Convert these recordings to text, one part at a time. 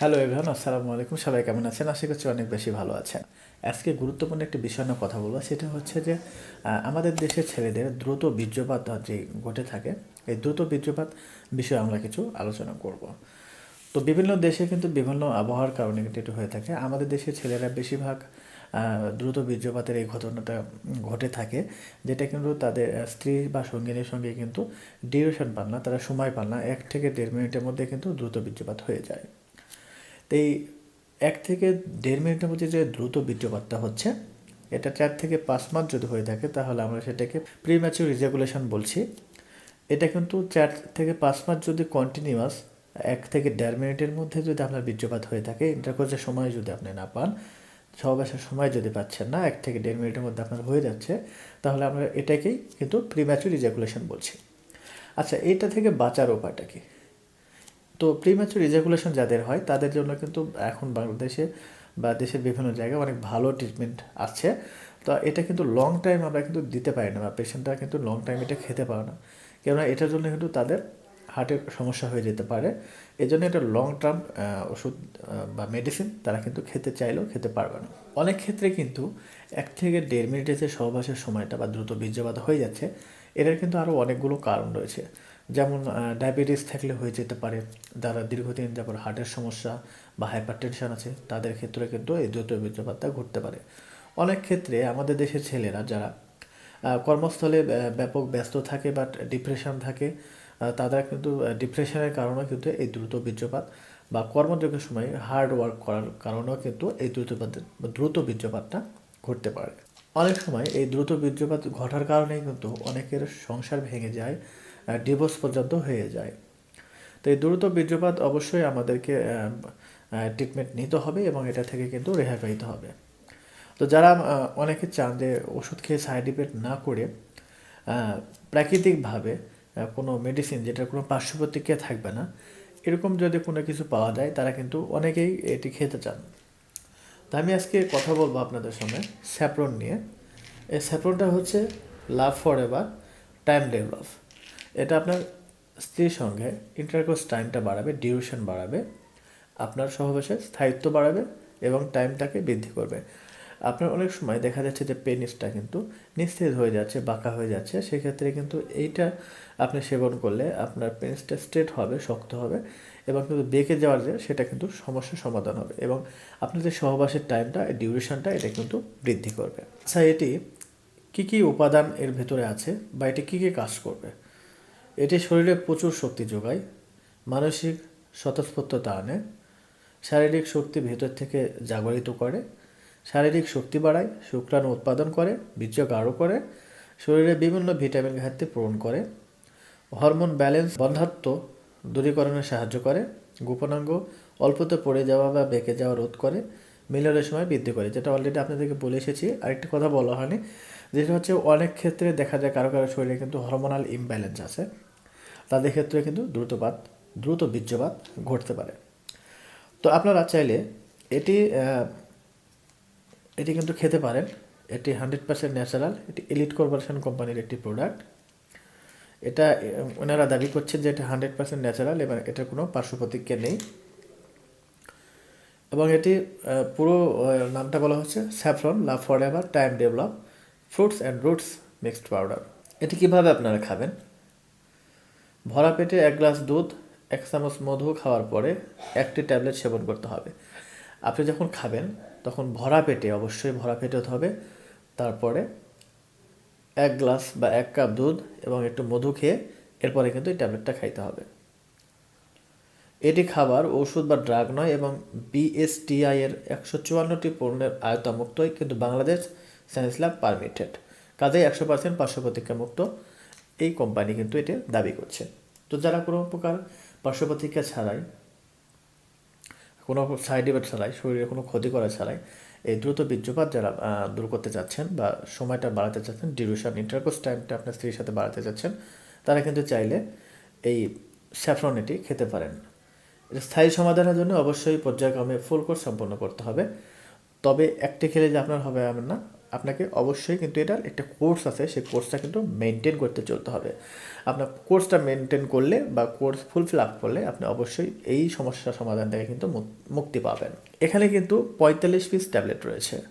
Hello everyone আসসালামু আলাইকুম। সবাই কেমন আছেন? আশা করছি অনেক বেশি ভালো আছেন। আজকে গুরুত্বপূর্ণ একটি বিষয় নিয়ে কথা বলব। সেটা হচ্ছে যে আমাদের দেশের ছেলেদের দ্রুত বীর্যপাত যে ঘটে থাকে, এই দ্রুত বীর্যপাত বিষয়ে আমরা কিছু আলোচনা করব। তো বিভিন্ন দেশে কিন্তু বিভিন্ন আবহাওয়ার কারণে কিন্তু এটি হয়ে থাকে। আমাদের দেশের ছেলেরা বেশিরভাগ দ্রুত বীর্যপাতের এই ঘটনাটা ঘটে থাকে, যেটা কিন্তু তাদের স্ত্রী বা সঙ্গিনীর সঙ্গে কিন্তু ডিউরেশন পান না, তারা সময় পান না। এক থেকে দেড় মিনিটের মধ্যে কিন্তু দ্রুত বীর্যপাত হয়ে যায়। তো এই এক থেকে দেড় মিনিটের মধ্যে যে দ্রুত বীর্যপাতটা হচ্ছে, এটা চার থেকে পাঁচ মাস যদি হয়ে থাকে, তাহলে আমরা সেটাকে প্রিম্যাচুর রিজাগুলেশন বলছি। এটা কিন্তু চার থেকে পাঁচ মাস যদি কন্টিনিউয়াস এক থেকে দেড় মিনিটের মধ্যে যদি আপনার বীর্যপাত হয়ে থাকে ইন্টারকোর্সের সময় যদি আপনি না পান, সহবাসের সময় যদি পাচ্ছেন না, এক থেকে দেড় মিনিটের মধ্যে আপনার হয়ে যাচ্ছে, তাহলে আমরা এটাকেই কিন্তু প্রিম্যাচুর রিজাগুলেশন বলছি। আচ্ছা এটা থেকে বাঁচার উপায়টা কি? তো প্রিম্যাচুর রিজাকুলেশন যাদের হয়, তাদের জন্য কিন্তু এখন বাংলাদেশে বা দেশের বিভিন্ন জায়গায় অনেক ভালো ট্রিটমেন্ট আছে। তো এটা কিন্তু লং টাইম আমরা কিন্তু দিতে পারি না বা পেশেন্টরা কিন্তু লং টাইম এটা খেতে পারে না। কেননা এটার জন্য কিন্তু তাদের হার্টের সমস্যা হয়ে যেতে পারে। এই জন্য এটা লং টার্ম ওষুধ বা মেডিসিন তারা কিন্তু খেতে চাইলেও খেতে পারবে না। অনেক ক্ষেত্রে কিন্তু এক থেকে দেড় মিনিটের যে সহবাসের সময়টা বা দ্রুত বীর্যপাত হয়ে যাচ্ছে, এটার কিন্তু আরও অনেকগুলো কারণ রয়েছে। যেমন ডায়াবেটিস থাকলে হয়ে যেতে পারে। যারা দীর্ঘদিন যাপর হার্টের সমস্যা বা হাইপার টেনশন আছে, তাদের ক্ষেত্রে কিন্তু এই দ্রুত বীর্যপাতটা ঘটতে পারে। অনেক ক্ষেত্রে আমাদের দেশের ছেলেরা যারা কর্মস্থলে ব্যাপক ব্যস্ত থাকে বা ডিপ্রেশন থাকে তারা কিন্তু ডিপ্রেশনের কারণেও কিন্তু এই দ্রুত বীর্যপাত বা কর্মযোগের সময় হার্ড ওয়ার্ক করার কারণেও কিন্তু এই দ্রুতপাত দ্রুত বীর্যপাতটা ঘটতে পারে। অনেক সময় এই দ্রুত বীর্যপাত ঘটার কারণেই কিন্তু অনেকের সংসার ভেঙে যায় ডিভোর্স পর্যন্ত হয়ে যায়। তো এই দ্রুত বীর্যপাত অবশ্যই আমাদেরকে ট্রিটমেন্ট নিতে হবে এবং এটা থেকে কিন্তু রেহাই পাইতে হবে। তো যারা অনেকে চান যে ওষুধ খেয়ে সাইড ইফেক্ট না করে প্রাকৃতিকভাবে কোনো মেডিসিন যেটার কোনো পার্শ্ব প্রতিক্রিয়া থাকবে না, এরকম যদি কোনো কিছু পাওয়া যায়, তারা কিন্তু অনেকেই এটি খেতে চান। তো আমি আজকে কথা বলব আপনাদের সঙ্গে স্যাপ্রন নিয়ে। এই স্যাপ্রনটা হচ্ছে love for ever time develop. এটা আপনার স্ত্রীর সঙ্গে ইন্টারকোর্স টাইমটা বাড়াবে, ডিউরেশন বাড়াবে, আপনার সহবাসের স্থায়িত্ব বাড়াবে এবং টাইমটাকে বৃদ্ধি করবে। আপনার অনেক সময় দেখা যাচ্ছে যে পেনিসটা কিন্তু নিস্তেজ হয়ে যাচ্ছে, বাঁকা হয়ে যাচ্ছে। সেক্ষেত্রে কিন্তু এইটা আপনি সেবন করলে আপনার পেনিসটা স্ট্রেট হবে, শক্ত হবে এবং কিন্তু বেঁকে যাওয়ার যে, সেটা কিন্তু সমস্যার সমাধান হবে এবং আপনার যে সহবাসের টাইমটা ডিউরেশনটা এটা কিন্তু বৃদ্ধি করবে। আচ্ছা এটি কী কী উপাদান এর ভেতরে আছে বা এটি কী কী কাজ করবে? এটি শরীরে প্রচুর শক্তি যোগায়, মানসিক স্বতঃস্ফূর্ততা আনে, শারীরিক শক্তি ভেতর থেকে জাগরিত করে শারীরিক শক্তি বাড়ায়, শুক্রাণু উৎপাদন করে বীর্য গাঢ় করে, শরীরে বিভিন্ন ভিটামিন ঘাটতি পূরণ করে, হরমোন ব্যালেন্স, বন্ধাত্ম দূরীকরণে সাহায্য করে, গোপনাঙ্গ অল্পতে পড়ে যাওয়া বা বেঁকে যাওয়া রোধ করে, মিলনের সময় বৃদ্ধি করে, যেটা অলরেডি আপনাদেরকে বলে এসেছি। আরেকটি কথা বলা হয়নি, যেটা হচ্ছে অনেক ক্ষেত্রে দেখা যায় কারও কারও শরীরে কিন্তু হরমোনাল ইমব্যালেন্স আছে। তাদের ক্ষেত্রে কিন্তু দ্রুতপাত, দ্রুত বীর্যপাত ঘটতে পারে। তো আপনারা চাইলে এটি এটি কিন্তু খেতে পারেন। এটি হান্ড্রেড পার্সেন্ট ন্যাচারাল এটি এলিট কর্পোরেশন কোম্পানির একটি প্রোডাক্ট এটা ওনারা দাবি করছেন যে এটা হান্ড্রেড পার্সেন্ট ন্যাচারাল এবং এটার কোনো পার্শ্ব প্রতিক্রিয়া নেই। এবং এটি পুরো নামটা বলা হচ্ছে saffron, love for ever time develop fruits and roots mixed powder এটি কীভাবে আপনারা খাবেন? ভরা পেটে এক গ্লাস দুধ, এক চামচ মধু খাওয়ার পরে একটি ট্যাবলেট সেবন করতে হবে। আপনি যখন খাবেন তখন ভরা পেটে, অবশ্যই ভরা পেটে হতে হবে। তারপরে এক গ্লাস বা এক কাপ দুধ এবং একটু মধু খেয়ে এরপরে কিন্তু এই ট্যাবলেটটা খাইতে হবে। এটি খাবার ওষুধ বা ড্রাগ নয় এবং বিএসটিআই এর একশো চুয়ান্নটি পণ্যের আয়তামুক্তই কিন্তু বাংলাদেশ সায়েন্স ল্যাব পারমিটেড কাজেই একশো পার্সেন্ট পার্শ্ব মুক্ত এই কোম্পানি কিন্তু এটি দাবি করছে। তো যারা কোনো প্রকার পার্শ্ব ছাড়াই কোনো সাইড ইফেক্ট ছাড়াই, শরীরে কোনো ক্ষতি করা ছাড়াই এই দ্রুত বীর্যপাত যারা দূর করতে চাচ্ছেন বা সময়টা বাড়াতে চাচ্ছেন ডিউরেশন ইন্টারকোর্স টাইমটা আপনার স্ত্রীর সাথে বাড়াতে চাচ্ছেন, তারা কিন্তু চাইলে এই স্যাফরন এটি খেতে পারেন। এটা স্থায়ী সমাধানের জন্য অবশ্যই পর্যায়ক্রমে ফুল কোর্স সম্পন্ন করতে হবে। তবে একটি খেলে যে আপনার হবে এমন না। আপনাকে অবশ্যই কিন্তু এটার একটা কোর্স আছে, সেই কোর্সটা কিন্তু মেনটেন করতে চলতে হবে। আপনার কোর্সটা মেনটেন করলে বা কোর্স ফুলফিল আপ করলে আপনি অবশ্যই এই সমস্যার সমাধান থেকে কিন্তু মুক- মুক্তি পাবেন। এখানে কিন্তু পঁয়তাল্লিশ পিস ট্যাবলেট রয়েছে।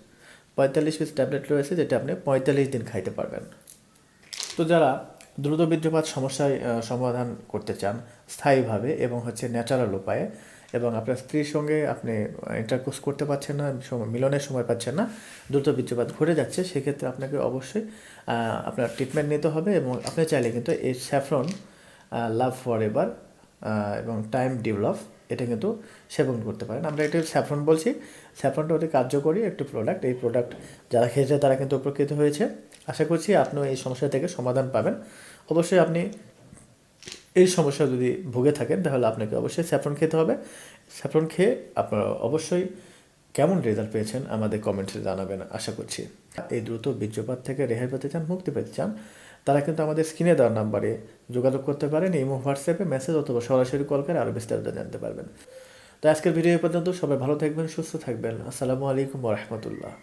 পঁয়তাল্লিশ পিস ট্যাবলেট রয়েছে যেটা আপনি পঁয়তাল্লিশ দিন খাইতে পারবেন। তো যারা দ্রুত বীর্যপাত সমস্যায় সমাধান করতে চান স্থায়ীভাবে এবং হচ্ছে ন্যাচারাল উপায়ে এবং আপনার স্ত্রীর সঙ্গে আপনি ইন্টারকোর্স করতে পারছেন না মিলনের সময় পাচ্ছেন না, দ্রুত বীর্যপাত ঘটে যাচ্ছে, সেক্ষেত্রে আপনাকে অবশ্যই আপনার ট্রিটমেন্ট নিতে হবে এবং আপনি চাইলে কিন্তু এই স্যাফরন লাভ ফর এভার এবং টাইম ডেভেলপ এটা কিন্তু সেবন করতে পারেন। আমরা এটা স্যাফরন বলছি। স্যাফরনটা অতি কার্যকরী একটি প্রোডাক্ট এই প্রোডাক্ট যারা খেয়েছে তারা কিন্তু উপকৃত হয়েছে। আশা করছি আপনিও এই সমস্যা থেকে সমাধান পাবেন। অবশ্যই আপনি এই সমস্যা যদি ভুগে থাকেন, তাহলে আপনাকে অবশ্যই স্যাফরন খেতে হবে। স্যাফরন খেয়ে আপনারা অবশ্যই কেমন রেজাল্ট পেয়েছেন আমাদের কমেন্টসে জানাবেন, আশা করছি। এই দ্রুত বীর্যপাত থেকে রেহাই পেতে চান, মুক্তি পেতে চান, তারা কিন্তু আমাদের স্ক্রিনে দেওয়ার নাম্বারে যোগাযোগ করতে পারেন, ইমো, হোয়াটসঅ্যাপে মেসেজ অথবা সরাসরি কল করে আরও বিস্তারিত জানতে পারবেন। তো আজকের ভিডিও পর্যন্ত, সবাই ভালো থাকবেন, সুস্থ থাকবেন। আসসালামু আলাইকুম রহমতুল্লাহ।